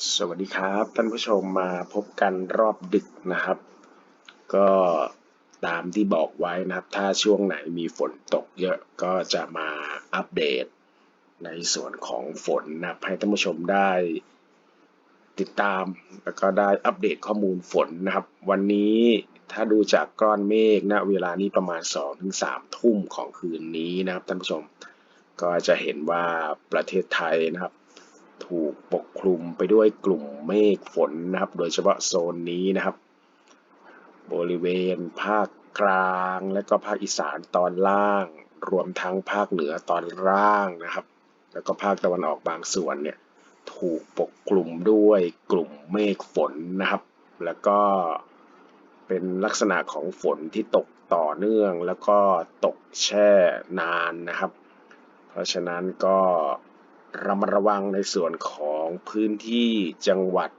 สวัสดีครับ ท่านผู้ชมมาพบกันรอบดึกนะครับ ก็ตามที่บอกไว้นะครับ ถ้าช่วงไหนมีฝนตกเยอะก็จะมาอัปเดตในส่วนของฝนนะครับให้ท่านผู้ชมได้ติดตามแล้วก็ได้อัปเดตข้อมูลฝนนะครับ วันนี้ถ้าดูจากก้อนเมฆณเวลานี้ประมาณ 2-3 ทุ่มของคืนนี้นะครับท่านผู้ชม ก็จะเห็นว่าประเทศไทยนะครับ ถูกปกคลุมไปด้วยกลุ่มเมฆฝนนะครับ โดยเฉพาะโซนนี้นะครับ บริเวณภาคกลางและก็ภาคอีสานตอนล่าง รวมทั้งภาคเหนือตอนล่างนะครับ แล้วก็ภาคตะวันออกบางส่วนเนี่ยถูกปกคลุมด้วยกลุ่มเมฆฝนนะครับ แล้วก็เป็นลักษณะของฝนที่ตกต่อเนื่องแล้วก็ตกแช่นานนะครับ เพราะฉะนั้นก็ ระมัดระวังในส่วนของพื้นที่จังหวัด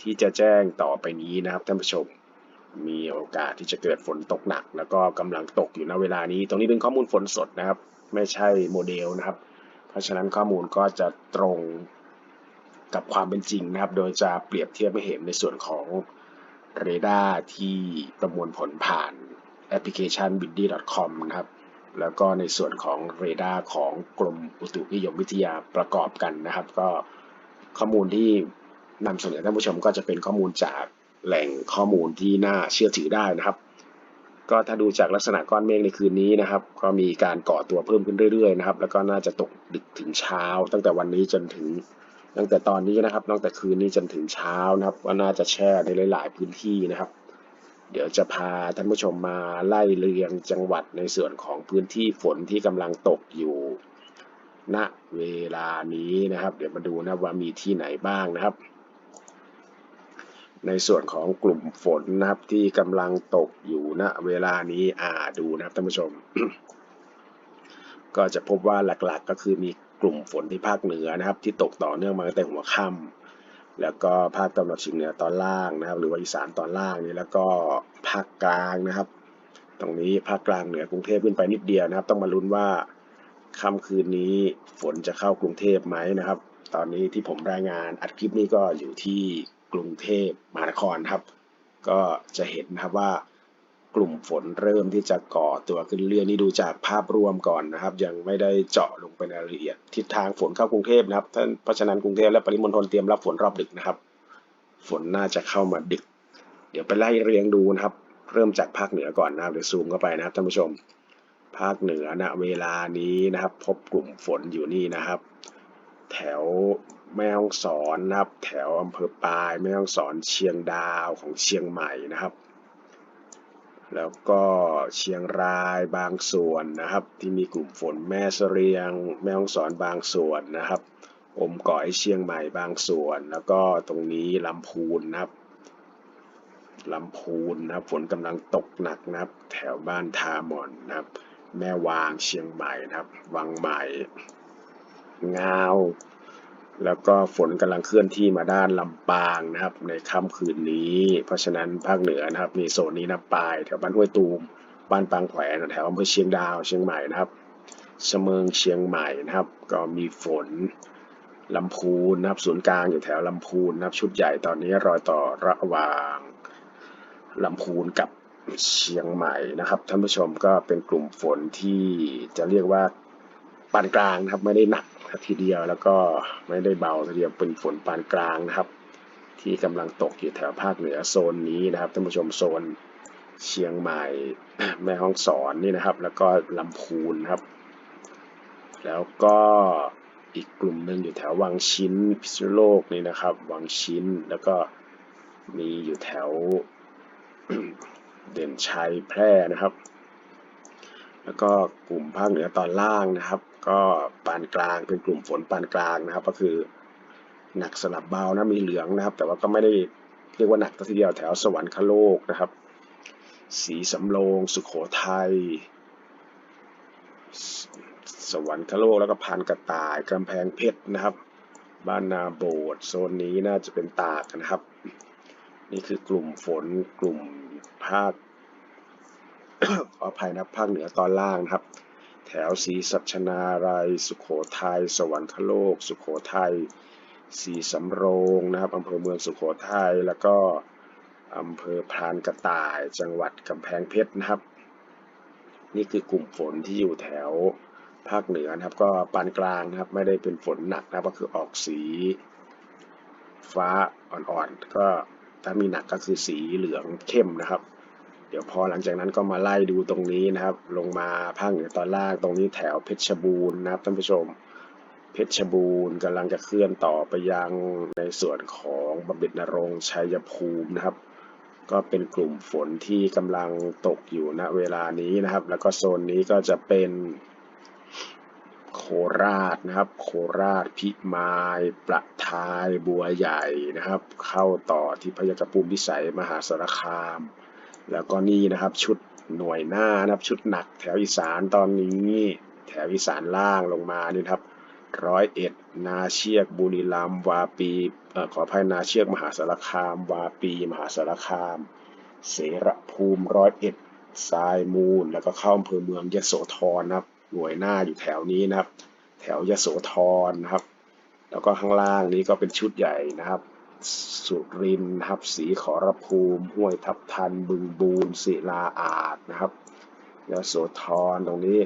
ที่จะแจ้งต่อไปนี้นะครับท่านผู้ชม มีโอกาสที่จะเกิดฝนตกหนัก แล้วก็กำลังตกอยู่ณเวลานี้ ตรงนี้เป็นข้อมูลฝนสดนะครับ ไม่ใช่โมเดลนะครับ เพราะฉะนั้นข้อมูลก็จะตรงกับความเป็นจริงนะครับ โดยจะเปรียบเทียบให้เห็นในส่วนของเรดาร์ที่ประมวลผลผ่านแอปพลิเคชัน b i n d y c o m นะครับ แล้วก็ในส่วนของเรดาร์ของกรมอุตุนิยมวิทยาประกอบกันนะครับ ก็ข้อมูลที่นำเสนอท่านผู้ชมก็จะเป็นข้อมูลจากแหล่งข้อมูลที่น่าเชื่อถือได้นะครับ ก็ถ้าดูจากลักษณะก้อนเมฆในคืนนี้นะครับ ก็มีการก่อตัวเพิ่มขึ้นเรื่อยๆนะครับ แล้วก็น่าจะตกดึกถึงเช้า ตั้งแต่วันนี้จนถึงตั้งแต่ตอนนี้นะครับตั้งแต่คืนนี้จนถึงเช้านะครับ ก็น่าจะแช่ในหลาย ๆ พื้นที่นะครับ เดี๋ยวจะพาท่านผู้ชมมาไล่เรียงจังหวัดในส่วนของพื้นที่ฝนที่กำลังตกอยู่ณเวลานี้นะครับ เดี๋ยวมาดูนะว่ามีที่ไหนบ้างนะครับ ในส่วนของกลุ่มฝนนะครับที่กำลังตกอยู่ณเวลานี้อ่าดูนะครับท่านผู้ชม ก็จะพบว่าหลักๆก็คือมีกลุ่มฝนที่ภาคเหนือนะครับ ที่ตกต่อเนื่องมาตั้งแต่หัวค่ำ แล้วก็ภาคตะวันออกเฉียงเหนือตอนล่างนะครับ หรือว่าอีสานตอนล่างนี่แล้วก็ภาคกลางนะครับ ตรงนี้ภาคกลางเหนือกรุงเทพขึ้นไปนิดเดียวนะครับ ต้องมาลุ้นว่าค่ำคืนนี้ฝนจะเข้ากรุงเทพไหมนะครับ ตอนนี้ที่ผมรายงานอัดคลิปนี้ก็อยู่ที่กรุงเทพมหานครครับ ก็จะเห็นนะครับว่า กลุ่มฝนเริ่มที่จะก่อตัวขึ้นเรื่อยนี่ดูจากภาพรวมก่อนนะครับ ยังไม่ได้เจาะลงไปในรายละเอียดทิศทางฝนเข้ากรุงเทพนะครับท่านเพราะฉะนั้นกรุงเทพและปริมณฑลเตรียมรับฝนรอบดึกนะครับ ฝนน่าจะเข้ามาดึก เดี๋ยวไปไล่เรียงดูนะครับ เริ่มจากภาคเหนือก่อนนะครับเดี๋ยวซูมเข้าไปนะครับท่านผู้ชม ภาคเหนือณเวลานี้นะครับ พบกลุ่มฝนอยู่นี่นะครับ แถวแม่ฮ่องสอนนะครับ แถวอำเภอปายแม่ฮ่องสอนเชียงดาวของเชียงใหม่นะครับ แล้วก็เชียงรายบางส่วนนะครับ ที่มีกลุ่มฝนแม่เสรียง แม่ฮ่องสอนบางส่วนนะครับ อมก่อยเชียงใหม่บางส่วน แล้วก็ตรงนี้ลำพูนนะครับลำพูนนะครับฝนกำลังตกหนักนะครับ แถวบ้านทามอนนะครับ แม่วางเชียงใหม่นะครับ วังใหม่ งาว แล้วก็ฝนกำลังเคลื่อนที่มาด้านลำปางนะครับ ในค่ำคืนนี้ เพราะฉะนั้นภาคเหนือนะครับ มีโซนนี้นะปลายแถวบ้านห้วยตูม บ้านปางแขวนแถวอำเภอเชียงดาวเชียงใหม่นะครับเสมิงเชียงใหม่นะครับ ก็มีฝนลำพูนนะครับศูนย์กลางอยู่แถวลำพูนนะครับ ชุดใหญ่ตอนนี้รอยต่อระหว่างลำพูนกับเชียงใหม่นะครับท่านผู้ชมก็เป็นกลุ่มฝนที่จะเรียกว่าปานกลางนะครับไม่ได้หนัก ทีเดียวแล้วก็ไม่ได้เบาทีเดียวเป็นฝนปานกลางนะครับ ที่กำลังตกอยู่แถวภาคเหนือโซนนี้นะครับท่านผู้ชมโซนเชียงใหม่แม่ฮ่องสอนนี่นะครับ แล้วก็ลำพูนครับ แล้วก็อีกกลุ่มหนึ่งอยู่แถววังชิ้นพิษณุโลกนี่นะครับ วังชิ้นแล้วก็มีอยู่แถวเด่นชัยแพร่นะครับ แล้วก็กลุ่มภาคเหนือตอนล่างนะครับ ก็ปานกลางเป็นกลุ่มฝนปานกลางนะครับ ก็คือหนักสลับเบานะมีเหลืองนะครับ แต่ว่าก็ไม่ได้เรียกว่าหนักทีเดียวแถวสวรรคโลกนะครับ สีสำโรงสุขโขทัยสสวรรคโลกแล้วก็พานกระต่ายกำแพงเพชรนะครับ บ้านนาโบดโซนนี้น่าจะเป็นตากนะครับ นี่คือกลุ่มฝนกลุ่มภาคขออภัยนะภาคเหนือตอนล่างนะครับ แถวศรีสัชนาลัยสุขโขทัยสวรรคโลก สุขโขทัยสีสำโรงนะครับอำเภอเมืองสุโขทัยแล้วก็อำเภอพรานกระต่าย จังหวัดกำแพงเพชรนะครับ นี่คือกลุ่มฝนที่อยู่แถวภาคเหนือนะครับ ก็ปานกลางนะครับไม่ได้เป็นฝนหนักนะครับก็คือออกสีฟ้าอ่อนๆก็ถ้ามีหนักก็คือสีเหลืองเข้มนะครับ เดี๋ยวพอหลังจากนั้นก็มาไล่ดูตรงนี้นะครับ ลงมาภาคเหนือตอนล่างตรงนี้แถวเพชรบูรณ์นะครับท่านผู้ชม เพชรบูรณ์กำลังจะเคลื่อนต่อไปยังในส่วนของบำเหน็จนรงชัยภูมินะครับ ก็เป็นกลุ่มฝนที่กำลังตกอยู่ณเวลานี้นะครับ แล้วก็โซนนี้ก็จะเป็นโคราชนะครับ โคราชพิมายประทายบัวใหญ่นะครับ เข้าต่อที่พยากภูมิพิสัยมหาสารคาม แล้วก็นี่นะครับชุดหน่วยหน้านะครับชุดหนักแถวอีสานตอนนี้ แถวอีสานล่างลงมานี่ครับร้อยเอ็ดนาเชียกบุรีรัมย์วาปีอขออภัยนาเชียกมหาสารคาม วาปี มหาสารคาม เสรภูมิร้อยเอ็ดทรายมูล แล้วก็เข้าอำเภอเมืองยโสธรนะครับ หน่วยหน้าอยู่แถวนี้นะครับ แถวยโสธรนะครับ แล้วก็ข้างล่างนี้ก็เป็นชุดใหญ่นะครับ สุรินนะครับ สีขอรภูมิ ห้วยทับทัน บึงบูนศิลาอาจนะครับยโสธรตรงนี้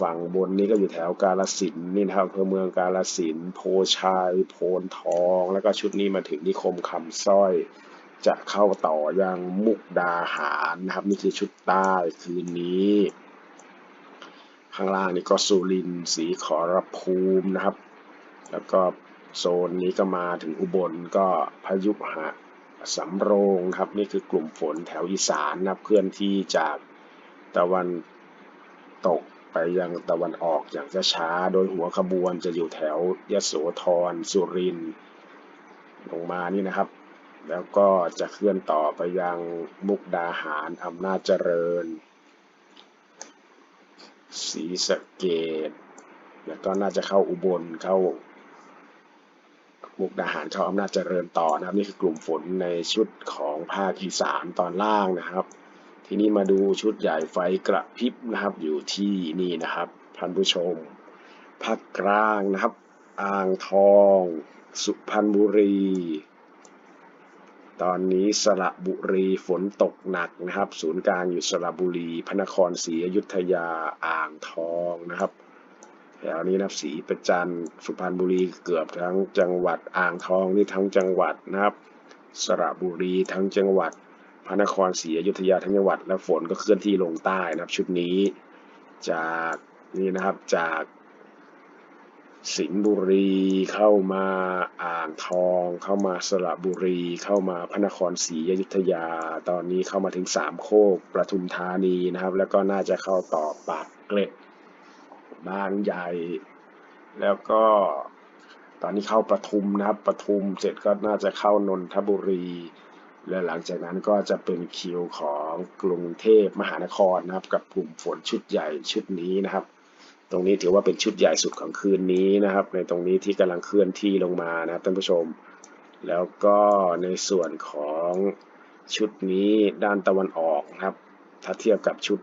ฝั่งบนนี้ก็อยู่แถวกาลสินนี่นะครับอำเภอเมืองกาลสินโพชัยโพนทอง แล้วก็ชุดนี้มาถึงนิคมคำสร้อย จะเข้าต่อยังมุกดาหารนะครับ นี่คือชุดใต้คืนนี้ ข้างล่างนี่ก็สุรินสีขอรภูมินะครับ แล้วก็ โซนนี้ก็มาถึงอุบลก็พายุหะสำโรงครับนี่คือกลุ่มฝนแถวอีสานนะครับเคลื่อนที่จากตะวันตกไปยังตะวันออกอย่างช้าๆโดยหัวขบวนจะอยู่แถวยโสธรสุรินทร์ลงมานี่นะครับ แล้วก็จะเคลื่อนต่อไปยังมุกดาหารอำนาจเจริญศรีสะเกดแล้วก็น่าจะเข้าอุบลเข้า มุกดาหารเข้าอำนาจเจริญต่อนะครับ นี่คือกลุ่มฝนในชุดของภาคอีสานตอนล่างนะครับ ทีนี้มาดูชุดใหญ่ไฟกระพริบนะครับ อยู่ที่นี่นะครับท่านผู้ชมภาคกลางนะครับ อ่างทอง สุพรรณบุรี ตอนนี้สระบุรีฝนตกหนักนะครับ ศูนย์กลางอยู่สระบุรี พระนครศรีอยุธยาอ่างทองนะครับ แถวนี้นะครับศรีประจันสุพรรณบุรีเกือบทั้งจังหวัดอ่างทองนี่ทั้งจังหวัดนะครับ สระบุรีทั้งจังหวัด พระนครศรีอยุธยาทั้งจังหวัด และฝนก็เคลื่อนที่ลงใต้นะครับ ชุดนี้จากนี่นะครับจากสิงห์บุรีเข้ามาอ่างทอง เข้ามาสระบุรี เข้ามาพระนครศรีอยุธยา ตอนนี้เข้ามาถึงสามโคกประทุมธานีนะครับ แล้วก็น่าจะเข้าต่อปากเกร็ด บางใหญ่ แล้วก็ตอนนี้เข้าปทุมนะครับปทุมเสร็จก็น่าจะเข้านนทบุรี และหลังจากนั้นก็จะเป็นคิวของกรุงเทพมหานครนะครับ กับกลุ่มฝนชุดใหญ่ชุดนี้นะครับ ตรงนี้ถือว่าเป็นชุดใหญ่สุดของคืนนี้นะครับ ในตรงนี้ที่กำลังเคลื่อนที่ลงมานะครับท่านผู้ชม แล้วก็ในส่วนของชุดนี้ด้านตะวันออกนะครับ ถ้าเทียบกับชุด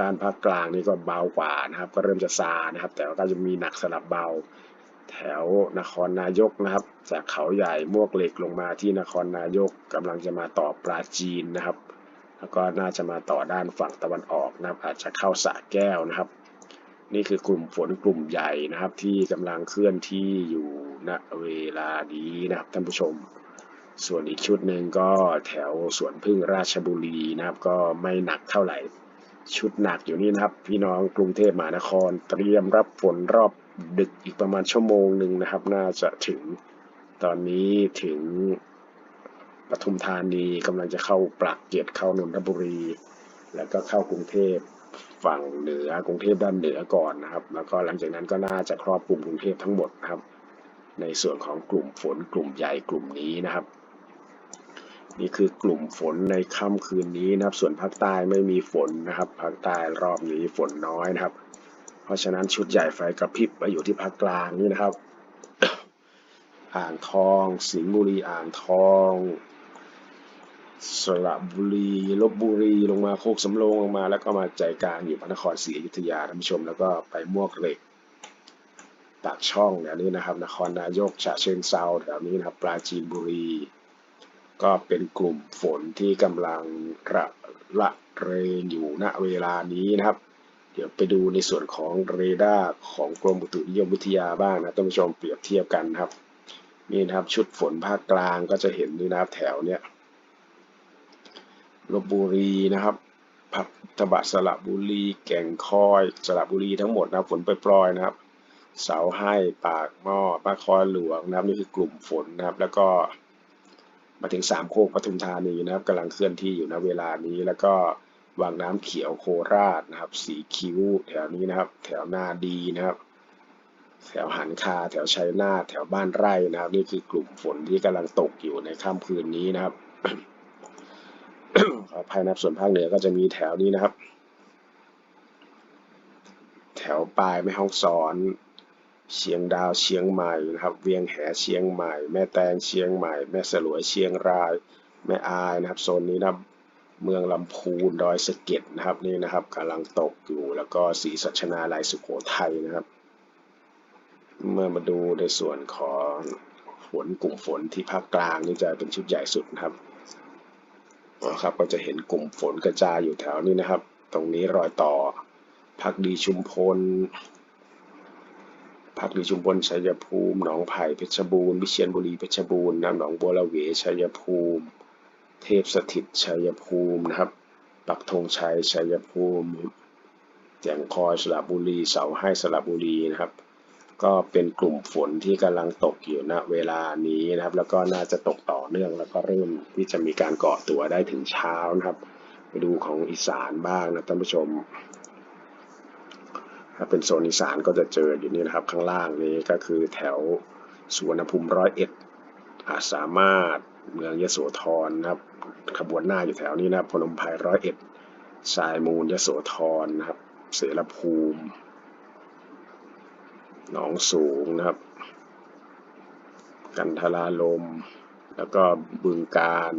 ด้านภาคกลางนี่ก็เบากว่านะครับ ก็เริ่มจะซานะครับ แต่ก็จะมีหนักสลับเบา แถวนครนายกนะครับ จากเขาใหญ่มวกเหล็กลงมาที่นครนายกกำลังจะมาต่อปราจีนนะครับ แล้วก็น่าจะมาต่อด้านฝั่งตะวันออกนะครับ อาจจะเข้าสะแก้วนะครับ นี่คือกลุ่มฝนกลุ่มใหญ่นะครับ ที่กำลังเคลื่อนที่อยู่ณเวลานี้นะครับท่านผู้ชมส่วนอีกชุดหนึ่งก็แถวสวนพึ่งราชบุรีนะครับ ก็ไม่หนักเท่าไหร่ ชุดหนักอยู่นี่นะครับ พี่น้องกรุงเทพมหานคร เตรียมรับฝนรอบดึกอีกประมาณชั่วโมงหนึ่งนะครับ น่าจะถึงตอนนี้ถึงปทุมธานีกำลังจะเข้าปากเกร็ดเข้านนทบุรี แล้วก็เข้ากรุงเทพฝั่งเหนือกรุงเทพด้านเหนือก่อนนะครับ แล้วก็หลังจากนั้นก็น่าจะครอบคลุมกรุงเทพทั้งหมดนะครับ ในส่วนของกลุ่มฝนกลุ่มใหญ่กลุ่มนี้นะครับ นี่คือกลุ่มฝนในค่ำคืนนี้นะครับ ส่วนภาคใต้ไม่มีฝนนะครับภาคใต้รอบนี้ฝนน้อยนะครับ เพราะฉะนั้นชุดใหญ่ไฟกระพริบมาอยู่ที่ภาคกลางนี่นะครับ อ่างทอง สิงห์บุรีอ่างทอง สระบุรีลบบุรีลงมาโคกสำโรงลงมา แล้วก็มาใจกลางอยู่พระนครศรีอยุธยาท่านผู้ชมแล้วก็ไปมวกเหล็กปากช่องแถวนี้นะครับ นครนายกฉะเชิงเซาแถวนี้นะครับ ปราจีนบุรี ก็เป็นกลุ่มฝนที่กำลังระละเรงอยู่ณเวลานี้นะครับ เดี๋ยวไปดูในส่วนของเรดาร์ของกรมอุตุนิยมวิทยาบ้างนะท่านผู้ชมเปรียบเทียบกันครับนี่นะครับชุดฝนภาคกลางก็จะเห็นนี่นะครับแถวเนี้ยลบบุรีนะครับพัทบะสระบุรี แก่งคอยสระบุรีทั้งหมดนะฝนปล่อยๆนะครับ เสาให้ปากหม้อปากคอยหลวงนะครับนี่คือกลุ่มฝนนะครับ แล้วก็ มาถึงสามโคกปทุมธานีนะครับกำลังเคลื่อนที่อยู่ณเวลานี้ แล้วก็วังน้ำเขียวโคราชนะครับ สีคิ้วแถวนี้นะครับ แถวนาดีนะครับ แถวหันคา แถวชัยนาทแถวบ้านไร่นะครับ นี่คือกลุ่มฝนที่กำลังตกอยู่ในค่ำคืนนี้นะครับขออภัยนะครับส่วนภาคเหนือก็จะมีแถวนี้นะครับ แถวปลายแม่ฮ่องสอน เชียงดาวเชียงใหม่นะครับ เวียงแหเชียงใหม่ แม่แตงเชียงใหม่ แม่สลวยเชียงราย แม่อายนะครับโซนนี้นะเมืองลำพูนดอยสะเก็ดนะครับนี่นะครับกำลังตกอยู่แล้วก็ศรีสัชนาลัยสุโขทัยนะครับ เมื่อมาดูในส่วนของฝนกลุ่มฝนที่ภาคกลางนี่จะเป็นชุดใหญ่สุดนะครับนะครับก็จะเห็นกลุ่มฝนกระจายอยู่แถวนี้นะครับ ตรงนี้รอยต่อพักดีชุมพล พักดีชุมพลชัยภูมิ หนองไผ่เพชรบูรณ์ วิเชียรบุรีเพชรบูรณ์น้ำหนองบัวละเวชัยภูมิ เทพสถิตชัยภูมินะครับ ปักธงชัยชัยภูมิแก่งคอยสระบุรี เสาให้สระบุรีนะครับ ก็เป็นกลุ่มฝนที่กำลังตกอยู่ณเวลานี้นะครับ แล้วก็น่าจะตกต่อเนื่องแล้วก็เริ่มที่จะมีการเกาะตัวได้ถึงเช้านะครับ ไปดูของอีสานบ้างนะท่านผู้ชม ถ้าเป็นโซนอีสานก็จะเจออยู่นี่นะครับข้างล่างนี้ก็คือแถวสุวรรณภูมิร้อยเอ็ดอาจสามารถเมืองยโสธรนะครับขบวนหน้าอยู่แถวนี้นะพนมไพรร้อยเอ็ดสายมูลยโสธรนะครับ เสรภูมิหนองสูงนะครับ กันทราลม แล้วก็บึงการ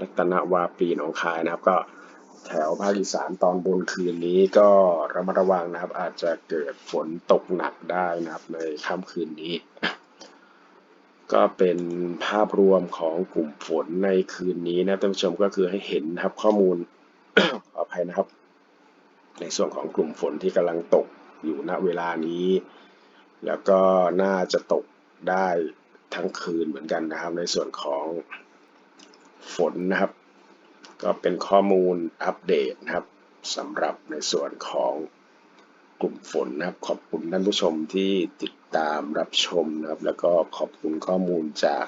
รัตนวาปีหนองคายนะครับก็ แถวภาคอีสานตอนบนคืนนี้ก็ระมัดระวังนะครับ อาจจะเกิดฝนตกหนักได้นะครับในค่ำคืนนี้ ก็เป็นภาพรวมของกลุ่มฝนในคืนนี้นะท่านผู้ชมก็คือให้เห็นนะครับข้อมูลขออภัยนะครับ ในส่วนของกลุ่มฝนที่กำลังตกอยู่ณเวลานี้ แล้วก็น่าจะตกได้ทั้งคืนเหมือนกันนะครับ ในส่วนของฝนนะครับ ก็เป็นข้อมูลอัปเดตนะครับสำหรับในส่วนของกลุ่มฝนนะครับ ขอบคุณท่านผู้ชมที่ติดตามรับชมนะครับ แล้วก็ขอบคุณข้อมูลจาก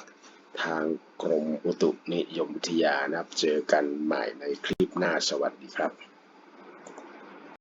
ทางกรมอุตุนิยมวิทยานะครับ เจอกันใหม่ในคลิปหน้าสวัสดีครับ